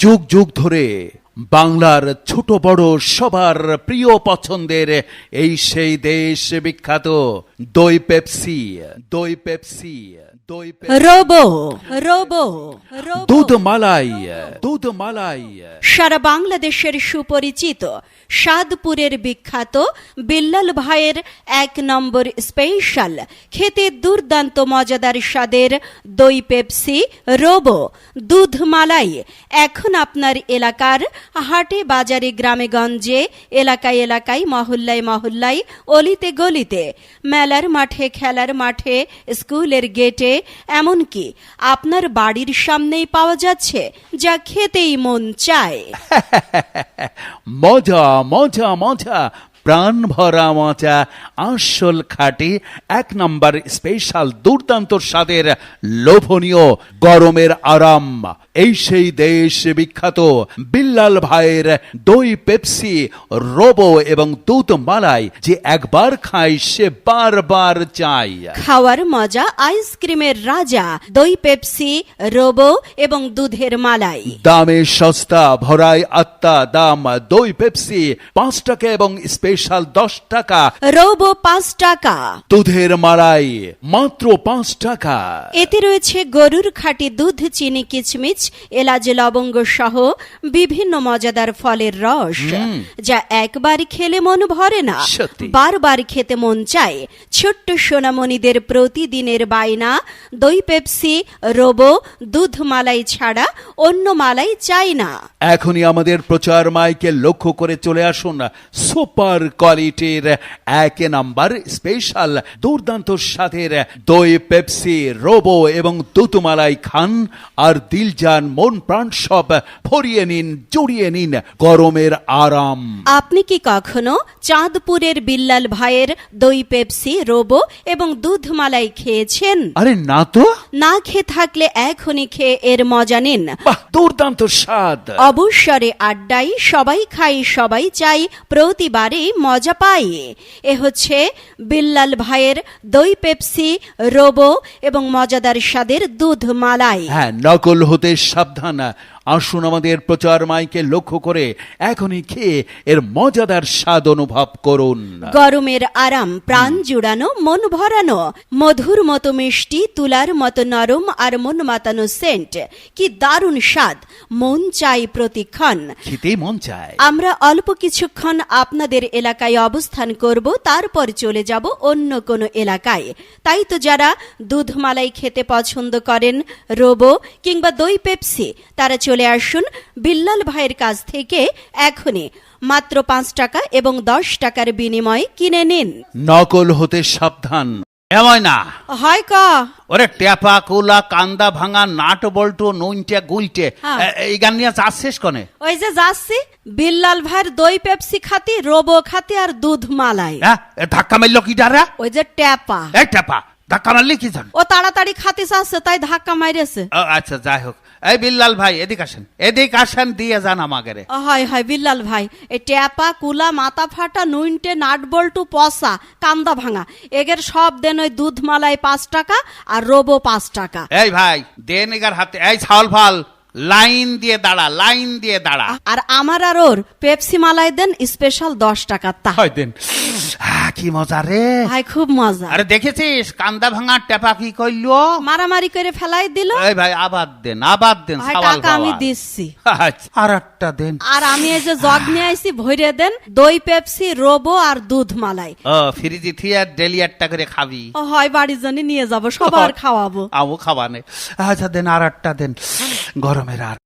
যুগ যুগ ধরে বাংলার ছোট বড় সবার প্রিয় পছন্দের এই সেই দেশ বিখ্যাত দই পেপসি দই পেপসি। Robo robo robo. দুধ মালাই দুধ মালাই সারা বাংলাদেশের সুপরিচিত সাদপুরের বিখ্যাত বিল্লাল ভাইয়ের এক নম্বর স্পেশাল খেতে দুর্দান্ত মজাদার স্বাদের দই পেপসি রোবো দুধ মালাই এখন আপনার এলাকার হাটে বাজারে গ্রামে গঞ্জে এলাকায় এলাকায় মহল্লায় মহল্লায় অলিতে গলিতে মেলার মাঠে খেলার মাঠে স্কুলের গেটে এমনকি আপনার বাড়ির সামনেই পাওয়া যাচ্ছে যা খেতেই মন চায়। মজা মজা মজা। প্রাণ ভরা মজা আসল খাটি এক নাম্বার স্পেশাল দুর্দান্ত স্বাদের লোভনীয় গরমের আরাম। এই সেই দেশ বিখ্যাত বিল্লাল ভাইয়ের দই পেপসি রোবো এবং দুধ মালাই যে একবার খায় সে বারবার চাই খাওয়ার মজা আইসক্রিমের রাজা দই পেপসি রোবো এবং দুধের মালাই। দামে সস্তা ভরায় আত্মা দাম দই পেপসি পাঁচ টাকা এবং স্পেশাল দশ টাকা। রোবো পাঁচ টাকা। দুধের মালাই মাত্র পাঁচ টাকা। এতে রয়েছে গরুর খাঁটি দুধ চিনি কিচমিচ এলাচ লবঙ্গ সহ বিভিন্ন মজাদার ফলের রস যা একবার খেলে মন ভরে না। বারবার খেতে মন চায়। ছোট্ট সোনামণিদের প্রতিদিনের বায়না দই পেপসি রোবো দুধ মালাই ছাড়া অন্য মালাই চাই না। এখনই আমাদের প্রচার মাইকে লক্ষ্য করে চলে আসুন সুপার কোয়ালিটির এক নাম্বার স্পেশাল দুর্দান্ত স্বাদের দই পেপসি রোবো এবং দুতুমালাই খান আর দিলজান মন প্রাণ সব ভরিয়ে নিন জড়িয়ে নিন গরমের আরাম। আপনি কি কখনো চাঁদপুরের বিল্লাল ভাইয়ের দই পেপসি রোবো এবং দুধ মালাই খেয়েছেন? আরে না তো। না খেয়ে থাকলে এখনই খেয়ে এর মজা নিন। দুর্দান্ত স্বাদ। অবসরে আড্ডাই সবাই খাই সবাই চাই প্রতিবারে মজা পাই। এ হচ্ছে বিল্লাল ভাইয়ের দই পেপসি, রোবো এবং মজাদার স্বাদের দুধ মালাই হ্যাঁ নকল হতে সাবধান। আসুন আমাদের প্রচার মাইকে লক্ষ্য করে এখনই খেয়ে এর মজাদার স্বাদ অনুভব করুন। গরমের আরাম প্রাণ জুড়ানো মন ভরানো মধুর মতো মিষ্টি তুলার মতো নরম আর মন মাতানো সেন্ট। কি দারুণ স্বাদ মন চাই প্রতিক্ষণ। খেতেই মন চায়। আমরা অল্প কিছুক্ষণ আপনাদের এলাকায় অবস্থান করব তারপর চলে যাব অন্য কোনো এলাকায়। তাই তো যারা দুধ মালাই খেতে পছন্দ করেন রোবো কিংবা দই পেপসি তারা চলে আসুন বিল্লাল ভাইয়ের কাছ থেকে এখনই। মাত্র পাঁচ টাকা এবং দশ টাকার বিনিময়ে কিনে নিন। নকল হতে সাবধান। এমন না হয় ক? ওরে টেপা কুলা কান্দা ভাঙা নাট বল্টু নুনটে গুলটে হ্যাঁ। এই গান নিয়ে চাচ্ছিস কনে? ওই যে যাচ্ছি বিল্লাল ভাইয়ের দই পেপসি খাতি রোবো খাতি আর দুধ মালাই। হ্যাঁ ধাক্কা মারল কি ডারে? ওই যে ট্যাপা। এই টেপা ধাক্কা মারলি কি জান? ও তাড়াতাড়ি খাতি চাচ্ছে তাই ধাক্কা মাইরেছে। ও, আচ্ছা যাই হোক। এই বিল্লাল ভাই এদিক আসেন। এদিক আসেন দিয়ে যান আমাকে হয় হয় বিল্লাল ভাই এই ট্যাপা কুলা মাথা ফাটা নুইনটে নাট বল্টু পসা কান্দা ভাঙা। এগের সব দেন ওই দুধ মালাই পাঁচ টাকা আর রোবো পাঁচ টাকা। এই ভাই দেন এগার হাতে। এই ছাওল ফাল লাইন দিয়ে দাঁড়া লাইন দিয়ে দাঁড়া। আর আমার আর ওর পেপসি মালাই দেন স্পেশাল দশ টাকা তা। হয় দেন। কি মজা রে? ভাই খুব মজা। আরে দেখেছিস কান্দা ভাঙা টেপা কি করল মারামারি করে ফেলাই দিল। এই ভাই আবার দেন আবার দেন ভাই সাওয়াল টাকা আমি। দিচ্ছি। আচ্ছা, আর একটা দেন। আর আমি এই যে জগ নিয়ে আইছি ভরে দেন দই পেপসি রোবো আর দুধ মালাই। ও ফ্রিজি থিয়ে ডেলি একটা করে খাবি। ও হয় বাড়ির জন্য নিয়ে যাব সবার খাওয়াবো। আমও খাওয়ানে আচ্ছা দেন আর একটা দেন গরমের আর